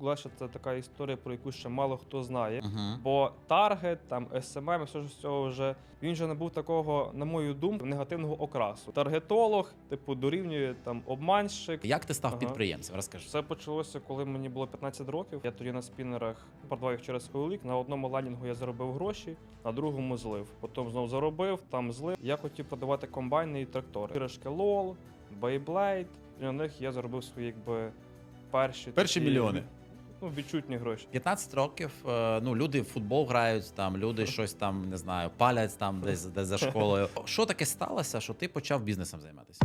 Леша це така історія, про яку ще мало хто знає. Угу. Бо таргет, там SMM, все ж з цього вже він же не був такого, на мою думку, негативного окрасу. Таргетолог, типу, дорівнює там обманщик. Як ти став Ага. підприємцем? Розкажи. Все почалося, коли мені було 15 років. Я тоді на спінерах продавав їх через OLX. На одному лендінгу я заробив гроші, на другому злив. Потім знову заробив, там злив. Я хотів продавати комбайни і трактори. Іграшки LOL, Beyblade. І на них я заробив свої якби перші Перші такі, мільйони. Ну, відчутні гроші. 15 років, е, ну люди в футбол грають, там люди щось там не знаю, палять там десь, десь за школою. Що таке сталося, що ти почав бізнесом займатися?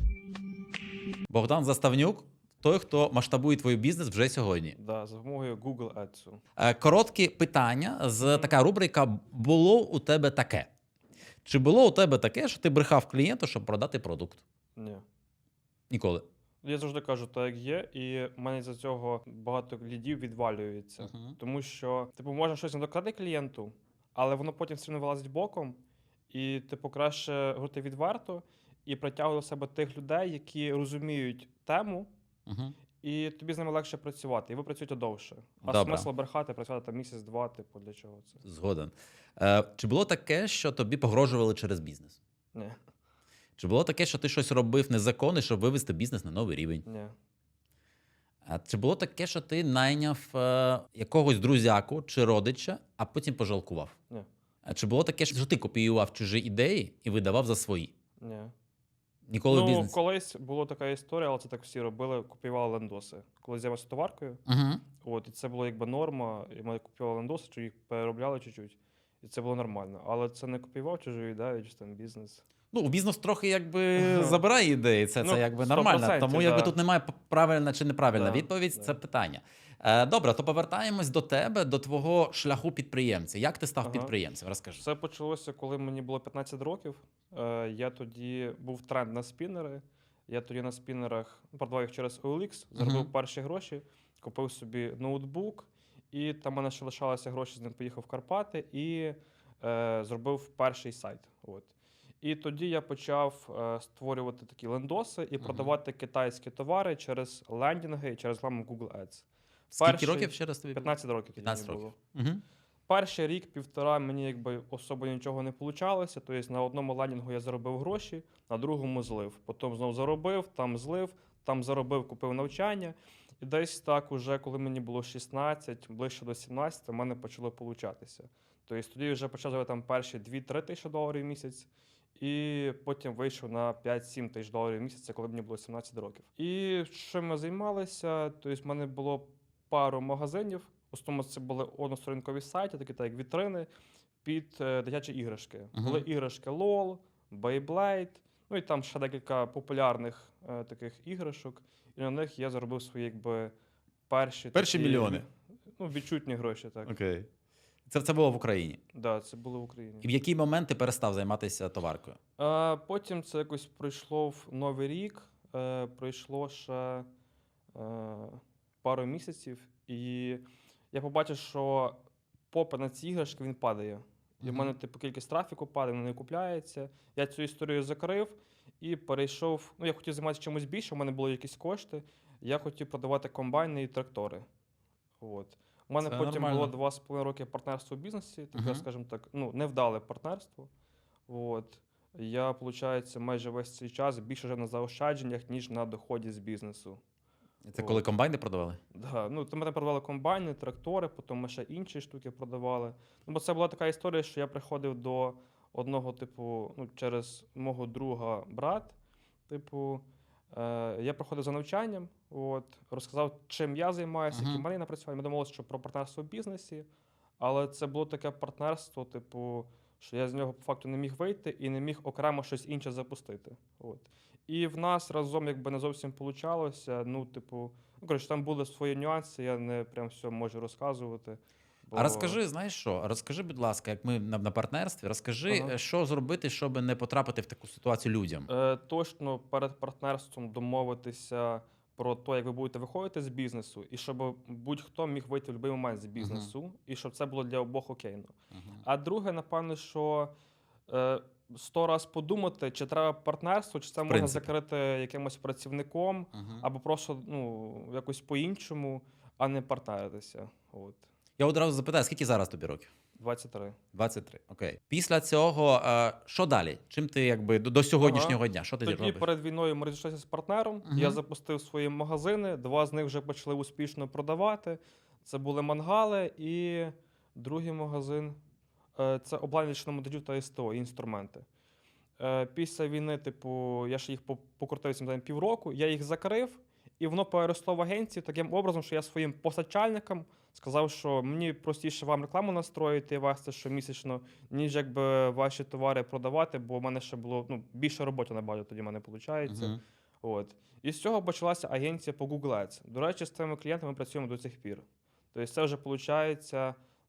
Богдан Заставнюк, той, хто масштабує твій бізнес вже сьогодні. Да, за допомогою Google Ads. Е, Короткі питання з така рубрика Було у тебе таке? Чи було у тебе таке, що ти брехав клієнту, щоб продати продукт? Ні. Ніколи. Я завжди кажу, так як є, і в мене за цього багато лідів відвалюється. Мгм. Тому що, типу, можна щось надоказати клієнту, але воно потім все одно вилазить боком, і, типу, краще говорити відверто і притягувати до себе тих людей, які розуміють тему, Угу. і тобі з ними легше працювати, і ви працюєте довше. А Добре. смисл брехати, працювати там місяць-два, типу, для чого це? Згоден. Е, чи було таке, що тобі погрожували через бізнес? Ні, Чи було таке, що ти щось робив незаконне, щоб вивести бізнес на новий рівень? ні, А чи було таке, що ти найняв е, якогось друзяку чи родича, а потім пожалкував? ні, А чи було таке, що ти копіював чужі ідеї і видавав за свої? ні. Ніколи в ну, бізнесі? колись була така історія, але це так всі робили, купували лендоси. Коли з'явився товаркою, Угу. От, і це було якби норма, і ми купували лендоси, чи їх переробляли чуть-чуть. І це було нормально. Але це не копіював чужу ідею, чи там бізнес. Ну, бізнес трохи якби Ага. забирає ідеї, це, це Ну, якби 100%, нормально. Тому якби тут немає правильна чи неправильна Да, відповідь, да. це питання. Е, добре, то повертаємось до тебе, до твого шляху підприємця. Як ти став Ага. підприємцем? Розкажи. Все почалося, коли мені було 15 років. Е, я тоді був тренд на спінери. Я тоді на спінерах продавав їх через OLX, заробив Мгм. перші гроші, купив собі ноутбук, і там мене ще лишалося гроші, з ним поїхав в Карпати і е, зробив перший сайт. От. І тоді я почав е, створювати такі лендоси і продавати китайські товари через лендінги і через рекламу Google Ads. Скільки перший- років ще раз тобі? 15 років тоді 15 років. було. Угу. Перший рік, півтора, мені якби особо нічого не получалося. Тобто на одному лендінгу я заробив гроші, на другому злив. Потім знову заробив, там злив, там заробив, купив навчання. І десь так, уже коли мені було 16, ближче до 17, в мене почало получатися. Тобто тоді вже почав там перші 2-3 тисячі доларів в місяць. І потім вийшов на 5-7 тисяч доларів в місяць, коли мені було 17 років. І що ми займалися? Тобто, в мене було пару магазинів. Основному це були односторінкові сайти, такі так як вітрини під е, дитячі іграшки. Мгм. Були іграшки LOL, Beyblade, ну і там ще декілька популярних е, таких іграшок. І на них я заробив свої якби перші, Перші такі, мільйони. Ну, відчутні гроші, так. Окей. Це, це було в Україні. Да, це було в Україні. І в який момент ти перестав займатися товаркою? А потім це якось пройшло в Новий рік, е, пройшло ще е, пару місяців, і я побачив, що попит на ці іграшки він падає. І в мене, типу, кількість трафіку падає, воно не купляється. Я цю історію закрив і перейшов. Ну, я хотів займатися чимось більше, у мене були якісь кошти. Я хотів продавати комбайни і трактори. От. У мене Це потім нормально. було два з половиною роки партнерства в бізнесі, таке, Мгм. скажімо так, ну, невдале партнерство. От. Я, виходить, майже весь цей час більше вже на заощадженнях, ніж на доході з бізнесу. Це коли комбайни продавали? Да, ну, то ми продавали комбайни, трактори, потім ми ще інші штуки продавали. Ну, бо це була така історія, що я приходив до одного, типу, ну, через мого друга брат. Типу, я приходив за навчанням, от, розказав, чим я займаюся, які в мене напрацювання. Ми домовилися, що про партнерство в бізнесі, але це було таке партнерство, типу, що я з нього по факту не міг вийти і не міг окремо щось інше запустити. От. І в нас разом якби не зовсім получалося. Ну, типу, ну, коротше, там були свої нюанси, я не прям все можу розказувати. Бо- А розкажи, знаєш що? Розкажи, будь ласка, як ми на, на партнерстві, розкажи, Ага. е, що зробити, щоб не потрапити в таку ситуацію людям. Е, точно перед партнерством домовитися про те, як ви будете виходити з бізнесу, і щоб будь-хто міг вийти в будь-який момент з бізнесу, і щоб це було для обох окейно. Мгм. А друге, напевно, що е, сто раз подумати, чи треба партнерство, чи це можна закрити якимось працівником, Мгм. або просто ну, якось по-іншому. а не партнеритися. От. Я одразу запитаю, скільки зараз тобі років? 23. 23. Окей. Після цього, е, що далі? Чим ти якби до, до сьогоднішнього дня? Що ти Тоді робиш? перед війною ми розійшлися з партнером. Мгм. Я запустив свої магазини, два з них вже почали успішно продавати. Це були мангали, і другий магазин е, це обладнання монтажу та СТО, і інструменти. Е, Після війни, типу, я ж їх по- покрутив цим там півроку, я їх закрив, і воно переросло в агенцію таким образом, що я своїм постачальникам сказав, що мені простіше вам рекламу настроїти і вести щомісячно, ніж якби ваші товари продавати, бо в мене ще було ну, більше роботи набагато тоді в мене виходить. Мгм. От. І з цього почалася агенція по Google Ads. До речі, з цими клієнтами ми працюємо до цих пір. Тобто це вже виходить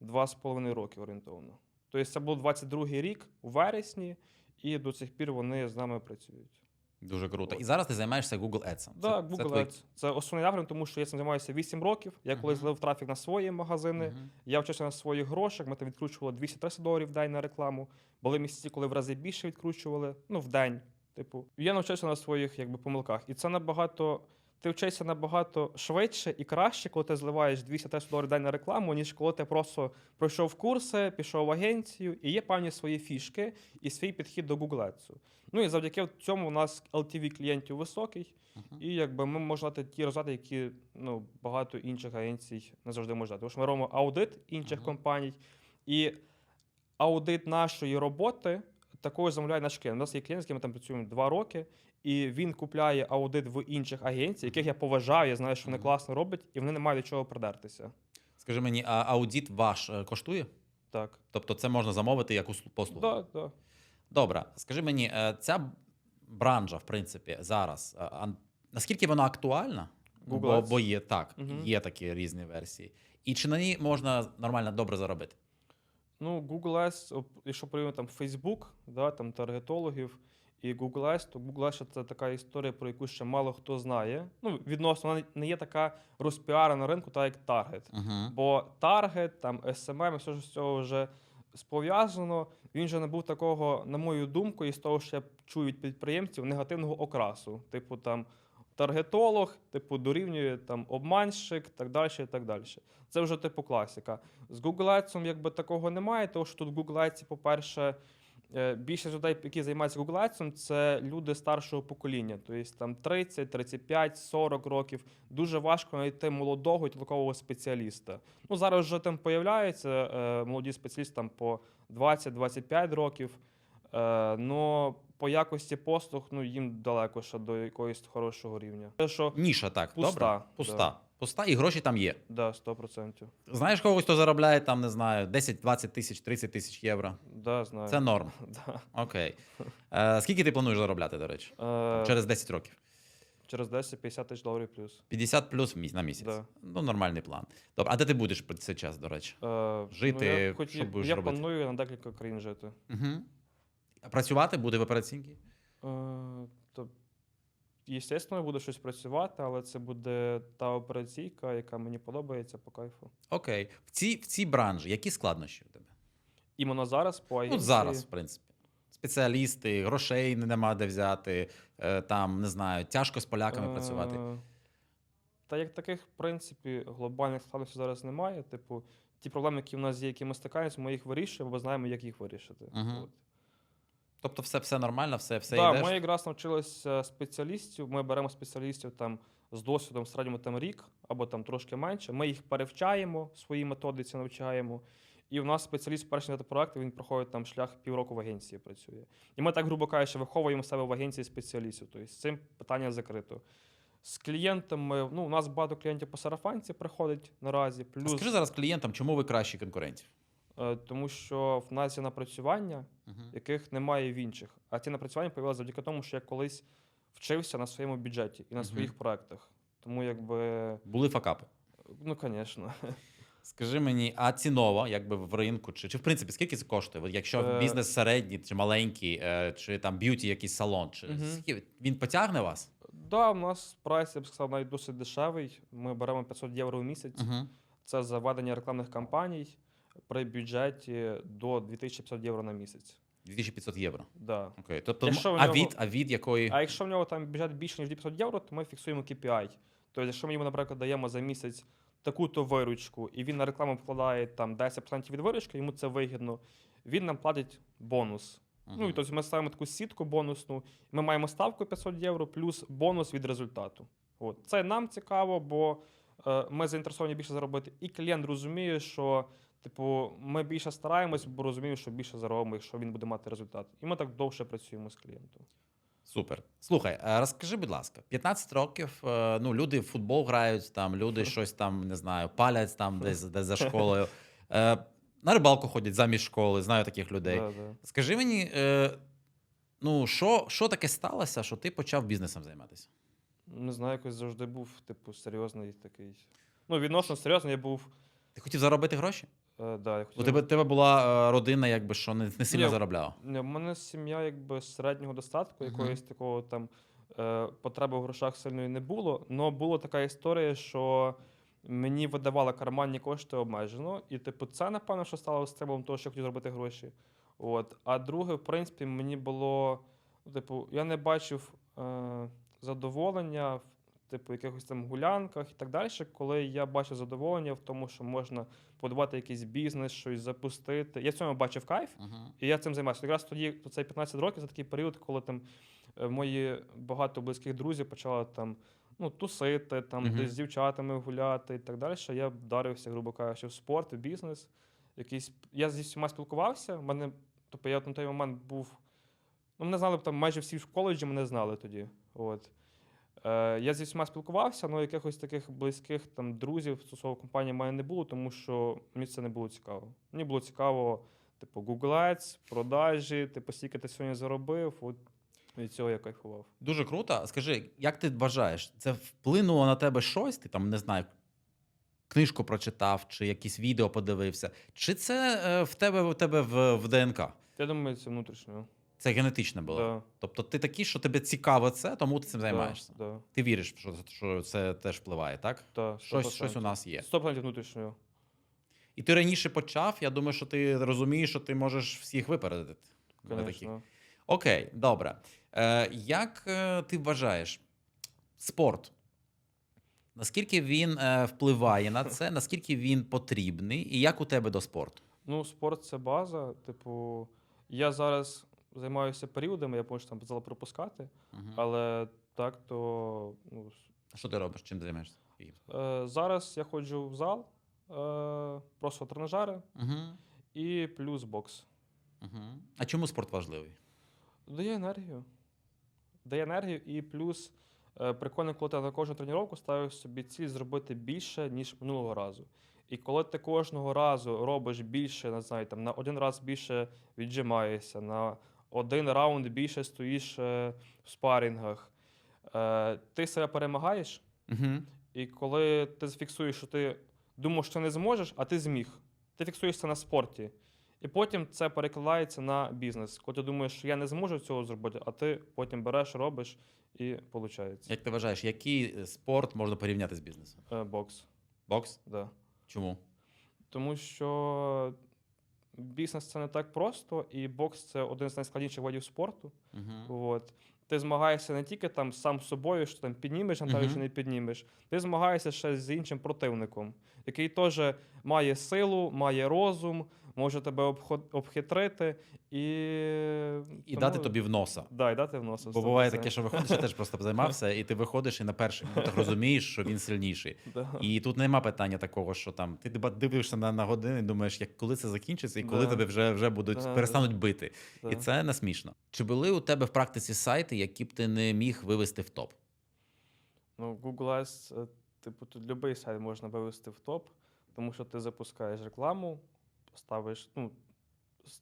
два з половиною роки орієнтовно. Тобто це був 22-й рік у вересні, і до цих пір вони з нами працюють. Дуже круто. От. І зараз ти займаєшся Google Ads. Так, Google твій- Ads. Це основний напрям, тому що я цим займаюся 8 років. Я коли Мгм. злив трафік на свої магазини, Мгм. я вчився на своїх грошах, ми там відкручували 230 доларів в день на рекламу. Були місяці, коли в рази більше відкручували, ну, в день. Типу, я навчився на своїх якби, помилках. І це набагато. Ти вчишся набагато швидше і краще, коли ти зливаєш 230 доларів день на рекламу, ніж коли ти просто пройшов курси, пішов в агенцію, і є певні свої фішки і свій підхід до Google Ads. Ну і завдяки цьому у нас LTV клієнтів високий, Мгм. і якби ми можемо дати ті результати, які ну, багато інших агенцій не завжди можуть дати. Тому що ми робимо аудит інших Мгм. компаній, і аудит нашої роботи також замовляє наш клієнт. У нас є клієнт, з яким ми там працюємо два роки, і він купляє аудит в інших агенцій, яких я поважаю, я знаю, що вони класно роблять, і вони не мають до чого придертися. Скажи мені, а аудит ваш е, коштує? Так. Тобто це можна замовити як послугу? Да, да. Добре, скажи мені, е, ця бранжа, в принципі, зараз, е, наскільки вона актуальна? Google Ads? бо є так, Мгм. є такі різні версії. І чи на ній можна нормально добре заробити? Ну, Google Ads, якщо порівняти там Facebook, да, там таргетологів і Google Ads, то Google Ads це така історія, про яку ще мало хто знає. Ну, відносно вона не є така розпіарена на ринку, так як Target. Угу. Бо Target, там SMM, все ж з цього вже спов'язано. Він же не був такого, на мою думку, і з того, що я чую від підприємців, негативного окрасу. Типу там таргетолог, типу дорівнює там обманщик, так далі, і так далі. Це вже типу класика. З Google Ads якби такого немає, тому що тут в Google Ads, по-перше, е, більшість людей, які займаються Google Ads, це люди старшого покоління, тобто там 30, 35, 40 років. Дуже важко знайти молодого і толкового спеціаліста. Ну зараз вже там появляються е, молоді спеціалісти там по 20-25 років. Но по якості послуг ну їм далеко ще до якогось хорошого рівня. Те, що Ніша, так, Пуста, добре? Пуста. да. Пуста, і гроші там є. да, 100%. Знаєш когось, хто заробляє там, не знаю, 10, 20 тисяч, 30 тисяч євро. Да, знаю. Це норм. да. Окей. Е, скільки ти плануєш заробляти, до речі? е, Через 10 років. через 10-50 тисяч доларів плюс. 50 плюс мі- на місяць. Да. Ну, нормальний план. Добре, а де ти будеш по цей час, до речі? Е, Жити, ну, я, хотів- що будеш я робити? планую на декілька країн жити. Угу. А працювати буде в операційній? Е, то, Єстественно, буде щось працювати, але це буде та операційка, яка мені подобається по кайфу. Окей. В цій, в цій бранжі які складнощі у тебе? Іменно зараз по агенції. Ну, зараз, в принципі. Спеціалісти, грошей нема де взяти, е, там, не знаю, тяжко з поляками Е, працювати. Та як таких, в принципі, глобальних складностей зараз немає. Типу, ті проблеми, які в нас є, які ми стикаємося, ми їх вирішуємо, бо знаємо, як їх вирішити. Мгм. От. Тобто все, все нормально, все, все да, йдеш? ми якраз навчилися спеціалістів. Ми беремо спеціалістів там з досвідом в середньому там рік або там трошки менше. Ми їх перевчаємо, свої методиці навчаємо. І у нас спеціаліст перший на проекту, він проходить там шлях півроку в агенції працює. І ми так, грубо кажучи, виховуємо себе в агенції спеціалістів. Тобто з цим питання закрито. З клієнтами, ну, у нас багато клієнтів по сарафанці приходить наразі. Плюс, Скажи зараз клієнтам, чому ви кращі конкурентів? Е, тому що в нас є напрацювання, Угу. яких немає в інших. А ці напрацювання появилися завдяки тому, що я колись вчився на своєму бюджеті і на своїх проектах. Тому якби, Були факапи. ну, звісно. Скажи мені, а цінова, якби в ринку, чи, чи в принципі скільки це коштує? От якщо Е. бізнес середній чи маленький, е, чи там б'юті якийсь салон, чи Мгм. скільки він потягне вас? Да, у нас прайс, я б сказав, навіть досить дешевий. Ми беремо 500 євро в місяць. Угу. Це за ведення рекламних кампаній при бюджеті до 2500 євро на місяць. 2500 євро. Да. Окей. Тобто, Якщо в а нього- від, а від якої? А якщо в нього там бюджет більше, ніж 500 євро, то ми фіксуємо KPI. Тобто, якщо ми йому, наприклад, даємо за місяць таку-то виручку, і він на рекламу вкладає там 10% від виручки, йому це вигідно. Він нам платить бонус. Ну і тобто ми ставимо таку сітку бонусну. Ми маємо ставку 500 євро плюс бонус від результату. От це нам цікаво, бо е, ми заінтересовані більше заробити, і клієнт розуміє, що типу ми більше стараємось, бо розуміємо, що більше заробимо, якщо він буде мати результат. І ми так довше працюємо з клієнтом. Супер. Слухай, е, розкажи, будь ласка, 15 років. е, Ну, люди в футбол грають, там люди щось там не знаю, палять там десь, десь за школою. Е, На рибалку ходять замість школи, знаю таких людей. Да, да. Скажи мені, ну що, що таке сталося, що ти почав бізнесом займатися? Не знаю, якось завжди був, типу, серйозний такий. Ну, відносно серйозний я був. Ти хотів заробити гроші? Е, да, я У хотів... тебе, тебе була е, родина, якби що не, не сильно Ні, заробляла. Ні, У мене сім'я якби середнього достатку, Мгм. якоїсь такого там е, потреби в грошах сильної не було. Але була така історія, що мені видавали карманні кошти обмежено. І, типу, це, напевно, що стало стимулом того, що я хотів зробити гроші. От. А друге, в принципі, мені було, ну, типу, я не бачив е, задоволення в типу, якихось там гулянках і так далі, коли я бачив задоволення в тому, що можна подавати якийсь бізнес, щось запустити. Я в цьому бачив кайф. Угу. І я цим займаюся. Якраз тоді, то цей 15 років, це такий період, коли там е, мої багато близьких друзів почали там ну, тусити, там Мгм. десь з дівчатами гуляти і так далі. Я вдарився, грубо кажучи, в спорт, в бізнес. Якийсь... Я зі всіма спілкувався. Мене, тобто я на той момент був. Ну, мене знали там майже всі в коледжі мене знали тоді. От. Е, я зі всіма спілкувався, але якихось таких близьких там друзів стосовно компанії в мене не було, тому що мені це не було цікаво. Мені було цікаво, типу, Google Ads, продажі, типу, скільки ти сьогодні заробив. От від цього я кайфував. Дуже круто. Скажи, як ти вважаєш, це вплинуло на тебе щось? Ти там не знаю, книжку прочитав, чи якісь відео подивився? Чи це е, в тебе в тебе в, в ДНК? Я думаю, це внутрішньо. Це генетично було. Да, Тобто ти такий, що тобі цікаво це, тому ти цим да, займаєшся. Да, Ти віриш, що, що це теж впливає, так? да, Щось, щось у нас є. 100% внутрішнього. І ти раніше почав. Я думаю, що ти розумієш, що ти можеш всіх випередити. Окей, добре. Е, як е, ти вважаєш спорт? Наскільки він е, впливає на це, наскільки він потрібний, і як у тебе до спорту? Ну, спорт це база. Типу, я зараз займаюся періодами, я можу там зал пропускати, Мгм. але так то ну, А Що ти робиш? Чим ти займаєшся? Е, зараз я ходжу в зал, е, просто тренажери Угу. і плюс бокс. Угу. А чому спорт важливий? Дає енергію. Дає енергію, і плюс е, прикольно, коли ти на кожну тренування ставиш собі ціль зробити більше, ніж минулого разу. І коли ти кожного разу робиш більше, не знаю, там, на один раз більше віджимаєшся, на один раунд більше стоїш е, в спарінгах, е, ти себе перемагаєш. Угу. І коли ти зафіксуєш, що ти думав, що не зможеш, а ти зміг. Ти фіксуєшся на спорті. І потім це перекладається на бізнес. Коли ти думаєш, що я не зможу цього зробити, а ти потім береш, робиш і виходить. Як ти вважаєш, який е, спорт можна порівняти з бізнесом? Е, бокс. Бокс? Да. Чому? Тому що бізнес це не так просто, і бокс це один з найскладніших видів спорту. Угу. От. Ти змагаєшся не тільки там сам з собою, що там піднімеш там uh-huh. чи не піднімеш. Ти змагаєшся ще з іншим противником, який теж має силу, має розум, може тебе обхитрити і. І дати тобі в носа. Да, і дати в носа. Бо буває таке, що виходиш, я теж просто займався, і ти виходиш і на перших минутах розумієш, що він сильніший. Да. І тут нема питання такого, що там ти дивишся на, на години і думаєш, як коли це закінчиться, і коли Да. тебе вже, вже будуть Да, перестануть бити. І це не смішно. Чи були у тебе в практиці сайти, які б ти не міг вивести в топ? Ну, Google Ads, е, типу, тут будь-який сайт можна вивести в топ, тому що ти запускаєш рекламу, ставиш, ну,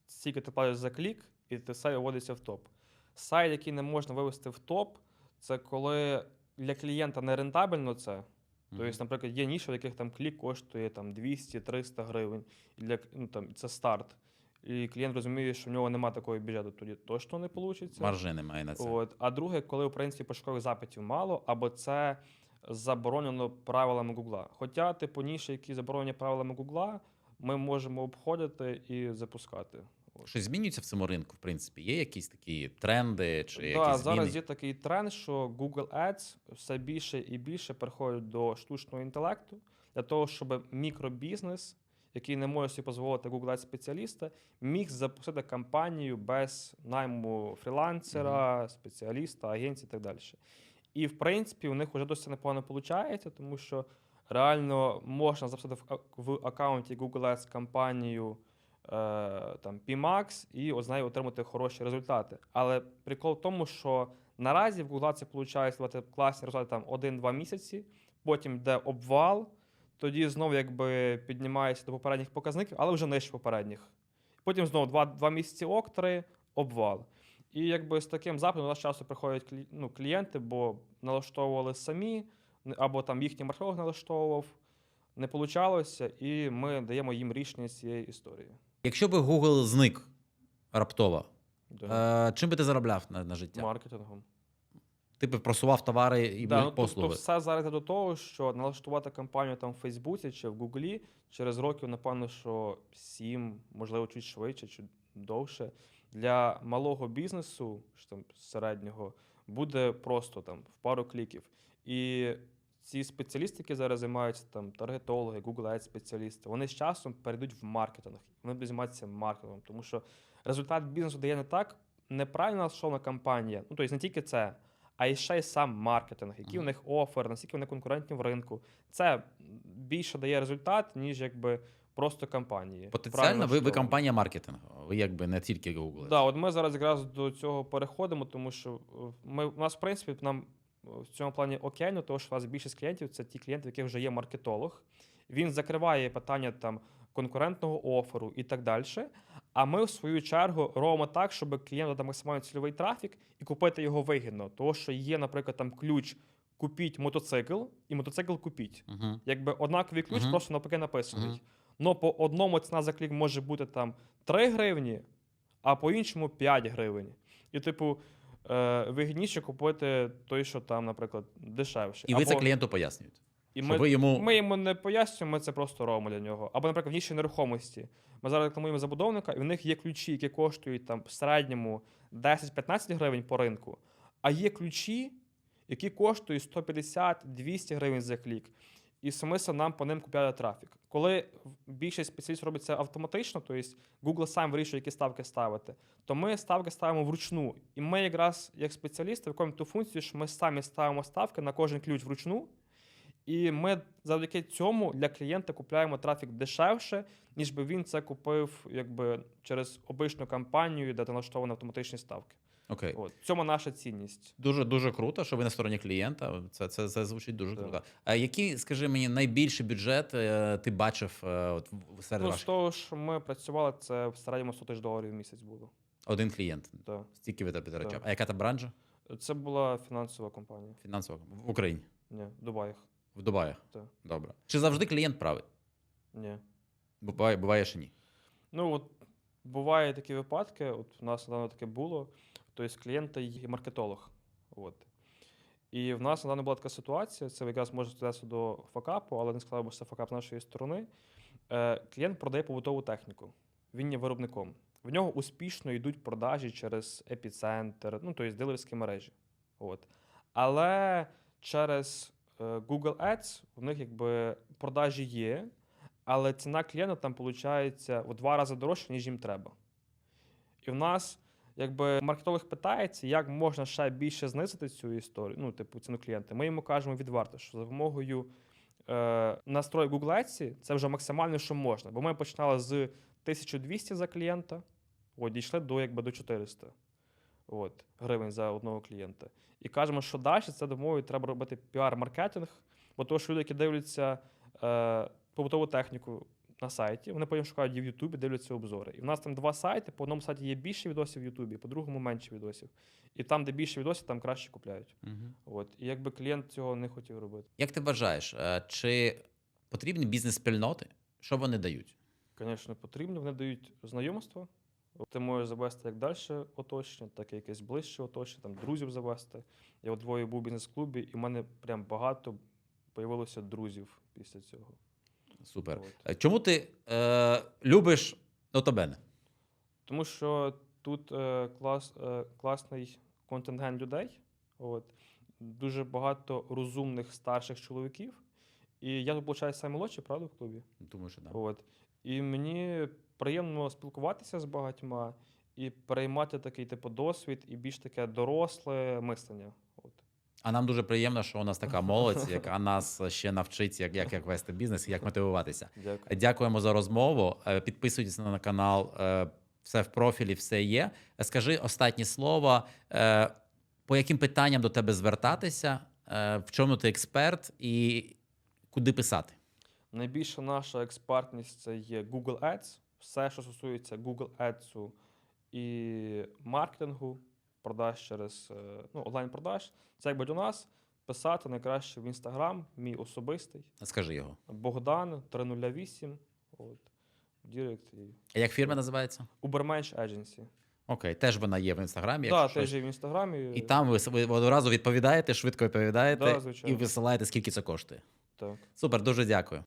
стільки ти платиш за клік, і ти сайт виводиться в топ. Сайт, який не можна вивести в топ, це коли для клієнта не рентабельно це. Тобто, наприклад, є ніші, в яких там клік коштує там 200-300 гривень, і для, ну, там, це старт. І клієнт розуміє, що в нього немає такого бюджету, тоді точно не вийде. Маржи немає на це. От. А друге, коли в принципі пошукових запитів мало, або це заборонено правилами Гугла. Хоча, типу, ніші, які заборонені правилами Гугла, ми можемо обходити і запускати. Щось змінюється в цьому ринку, в принципі. Є якісь такі тренди чи Да, якісь зараз зміни? є такий тренд, що Google Ads все більше і більше переходить до штучного інтелекту. для того, щоб мікробізнес, який не може собі дозволити Google Ads спеціаліста, міг запустити кампанію без найму фрілансера, спеціаліста, агенції і так далі. І в принципі, у них вже досить непогано виходить, тому що реально можна записати в, аккаунті Google Ads кампанію е, там PMAX і от отримати хороші результати. Але прикол в тому, що наразі в Google Ads виходить класні результати там 1-2 місяці, потім йде обвал, тоді знову якби піднімається до попередніх показників, але вже нижче попередніх. Потім знову 2, 2 місяці ок, 3, обвал. І якби з таким запитом у нас часто приходять ну, клієнти, бо налаштовували самі, або там їхній маркетолог налаштовував, не получалося, і ми даємо їм рішення з цієї історії. Якщо би Google зник раптово, Да. е, чим би ти заробляв на, на життя? Маркетингом. Ти б просував товари і Да, ну, послуги. Тобто все зараз до того, що налаштувати кампанію там в Фейсбуці чи в Гуглі через років, напевно, що 7, можливо, чуть швидше, чи довше. Для малого бізнесу, чи там середнього, буде просто там в пару кліків. І ці спеціалісти, які зараз займаються там таргетологи, Google Ads спеціалісти, вони з часом перейдуть в маркетинг. Вони будуть займатися маркетингом, тому що результат бізнесу дає не так неправильно налаштована кампанія. Ну, тобто не тільки це, а й ще й сам маркетинг, який Мгм. у них офер, наскільки вони конкурентні в ринку. Це більше дає результат, ніж якби просто кампанії. Потенціально ви, ви компанія маркетингу. Ви якби не тільки Google. Да, от ми зараз якраз до цього переходимо, тому що е, ми, у нас, в принципі, нам в цьому плані окейно, тому що у нас більшість клієнтів це ті клієнти, в яких вже є маркетолог. Він закриває питання там конкурентного оферу і так далі. А ми, в свою чергу, робимо так, щоб клієнт дати максимально цільовий трафік і купити його вигідно. Тому що є, наприклад, там ключ купіть мотоцикл і мотоцикл купіть. Угу. Якби однаковий ключ, Мгм. просто навпаки написаний. Мгм. Но по одному ціна за клік може бути там 3 гривні, а по іншому 5 гривень. І, типу, е, вигідніше купити той, що там, наприклад, дешевше. І ви це клієнту пояснюєте. і ми, ви йому ми йому не пояснюємо, ми це просто робимо для нього. Або, наприклад, в ніші нерухомості. Ми зараз рекламуємо забудовника, і в них є ключі, які коштують там в середньому 10-15 гривень по ринку, а є ключі, які коштують 150-200 гривень за клік. І смисл нам по ним купляти трафік. Коли більшість спеціалістів робить це автоматично, тобто Google сам вирішує, які ставки ставити, то ми ставки ставимо вручну. І ми якраз як спеціалісти виконуємо ту функцію, що ми самі ставимо ставки на кожен ключ вручну. І ми завдяки цьому для клієнта купляємо трафік дешевше, ніж би він це купив якби через обичну кампанію, де налаштовані автоматичні ставки. Окей. От в цьому наша цінність. Дуже дуже круто, що ви на стороні клієнта. Це, це, це звучить дуже Так. круто. А який, скажи мені, найбільший бюджет е, ти бачив е, от, серед Ну, з того, що ми працювали, це в середньому 100 тисяч доларів в місяць було. Один клієнт. Да. Стільки ви витрачав. Так. А яка та бранжа? Це була фінансова компанія. Фінансова в Україні, Ні, в Дубаях. в Дубаї. Так. Добре. Чи завжди клієнт правий? Ні. Буває, буває, що ні. Ну от бувають такі випадки, от у нас недавно таке було. Тобто клієнта є маркетолог. От. І в нас недавно була така ситуація, це якраз може звести до факапу, але не сказав, бо це факап з нашої сторони. Е, клієнт продає побутову техніку. Він є виробником. В нього успішно йдуть продажі через епіцентр, ну тобто дилерські мережі. От. Але через е, Google Ads в них якби продажі є, але ціна клієнта там виходить в два рази дорожче, ніж їм треба. І в нас, якби маркетолог питається, як можна ще більше знизити цю історію, ну, типу, ціну клієнта. Ми йому кажемо відверто, що за допомогою е, настрою Google Ads це вже максимально, що можна. Бо ми починали з 1200 за клієнта, от, дійшли до, якби, до 400 от, гривень за одного клієнта. І кажемо, що далі це домовою треба робити піар-маркетинг, бо того, що люди, які дивляться е, побутову техніку на сайті, вони потім шукають її в Ютубі, дивляться обзори. І в нас там два сайти. По одному сайті є більше відосів в Ютубі, по другому менше відосів. І там, де більше відосів, там краще купляють. Угу. От. І якби клієнт цього не хотів робити. Як ти вважаєш, е, чи потрібні бізнес-спільноти? Що вони дають? Звісно, потрібно. Вони дають знайомство. Ти можеш завести як далі оточення, так і якесь ближче оточення, там друзів завести. Я от двоє був у бізнес-клубі, і в мене прям багато появилося друзів після цього. Супер. От. Е, Чому ти е, любиш Нотабене? Тому що тут е, клас, е, класний контингент людей. От. Дуже багато розумних старших чоловіків. І я тут, виходить, наймолодший, правда, в клубі? Думаю, що да. От. І мені приємно спілкуватися з багатьма і переймати такий типу досвід і більш таке доросле мислення. А нам дуже приємно, що у нас така молодь, яка нас ще навчить, як, як, як вести бізнес і як мотивуватися. Дякую. Дякуємо за розмову. Е, Підписуйтесь на канал. е, Все в профілі, все є. Е, Скажи останні слова. По яким питанням до тебе звертатися? В чому ти експерт і куди писати? Найбільша наша експертність це є Google Ads. Все, що стосується Google Ads і маркетингу, продаж через е, ну, онлайн-продаж. Це якби до нас писати найкраще в Instagram, мій особистий. Скажи його. Богдан 308. От. Дірект А Як фірма називається? Ubermensch Agency. Окей, теж вона є в інстаграмі. Так, якщо теж щось. є в інстаграмі. І там ви, ви одразу відповідаєте, швидко відповідаєте Да, і висилаєте, скільки це коштує. Так. Супер, дуже дякую.